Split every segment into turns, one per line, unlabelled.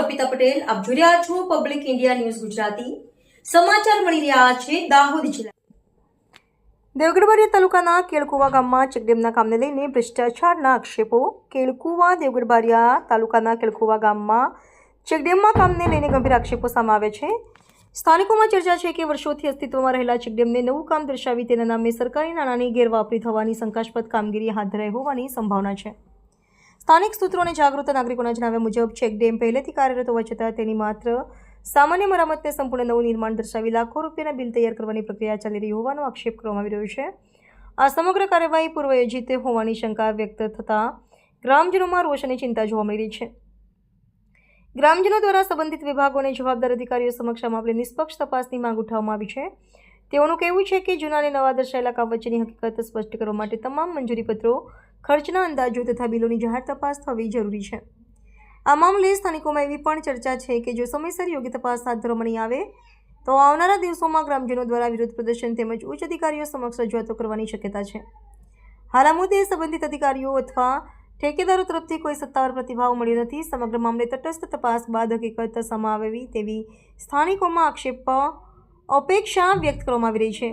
અર્પિતા પટેલ. આપ જોઈ રહ્યા છો પબ્લિક ઇન્ડિયા ન્યૂઝ ગુજરાતી. સમાચાર મળી રહ્યા છે દાહોદ જિલ્લા. દેવગઢબારિયા તાલુકાના કેળકુવા ગામમાં ચેકડેમના કામને લઈને ભ્રષ્ટાચારના આક્ષેપો. કેળકુવા દેવગઢબારિયા તાલુકાના કેળકુવા ગામમાં ચેકડેમમાં કામને લઈને ગંભીર આક્ષેપો સામે આવે છે. સ્થાનિકોમાં ચર્ચા છે કે વર્ષોથી અસ્તિત્વમાં રહેલા ચેકડેમને નવું કામ દર્શાવી તેના નામે સરકારી નાણાંની ગેરવાપરી થવાની શંકાસ્પદ કામગીરી હાથ ધરાઈ હોવાની સંભાવના છે. સ્થાનિક સૂત્રો અને જાગૃત નાગરિકોના જણાવ્યા મુજબ ચેકડેમ પહેલેથી કાર્યરત હોવા છતાં તેની માત્ર સામાન્ય મરામતને સંપૂર્ણ નવું નિર્માણ દર્શાવી લાખો રૂપિયાના બિલ તૈયાર કરવાની પ્રક્રિયા ચાલી રહી હોવાનો આક્ષેપ કરવામાં આવી રહ્યો છે. આ સમગ્ર કાર્યવાહી પૂર્વયોજિત હોવાની શંકા વ્યક્ત થતાં ગ્રામજનોમાં રોષ અને ચિંતા જોવા મળી રહી છે. ગ્રામજનો દ્વારા સંબંધિત વિભાગો અને જવાબદાર અધિકારીઓ સમક્ષ આ મામલે નિષ્પક્ષ તપાસની માંગ ઉઠાવવામાં આવી છે. તેઓનું કહેવું છે કે જૂના અને નવા દર્શાયેલા કામ વચ્ચેની હકીકત સ્પષ્ટ કરવા માટે તમામ મંજૂરીપત્રો ખર્ચના અંદાજો તથા બિલોની જાહેર તપાસ થવી જરૂરી છે. આ મામલે સ્થાનિકોમાં એવી પણ ચર્ચા છે કે જો સમયસર યોગ્ય તપાસ હાથ ધરવામાં નહીં આવે, તો આવનારા દિવસોમાં ગ્રામજનો દ્વારા વિરોધ પ્રદર્શન તેમજ ઉચ્ચ અધિકારીઓ સમક્ષ રજૂઆતો કરવાની શક્યતા છે. હાલ આ મુદ્દે સંબંધિત અધિકારીઓ અથવા ઠેકેદારો તરફથી કોઈ સત્તાવાર પ્રતિભાવ મળ્યો નથી. સમગ્ર મામલે તટસ્થ તપાસ બાદ હકીકત સામે આવેવી તેવી સ્થાનિકોમાં આક્ષેપ અપેક્ષા વ્યક્ત કરવામાં આવી રહી છે.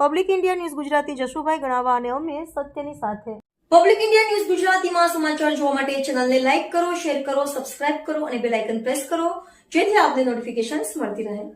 Public India News Gujarati Jashubhai Ganava અને અમે સત્યની સાથે. પબ્લિક ઇન્ડિયા ન્યૂઝ ગુજરાતીમાં સમાચાર જોવા માટે ચેનલને લાઇક કરો, શેર કરો, સબસ્ક્રાઇબ કરો અને બેલ આઇકન પ્રેસ કરો, જેથી આપને નોટિફિકેશન્સ મળતી રહે.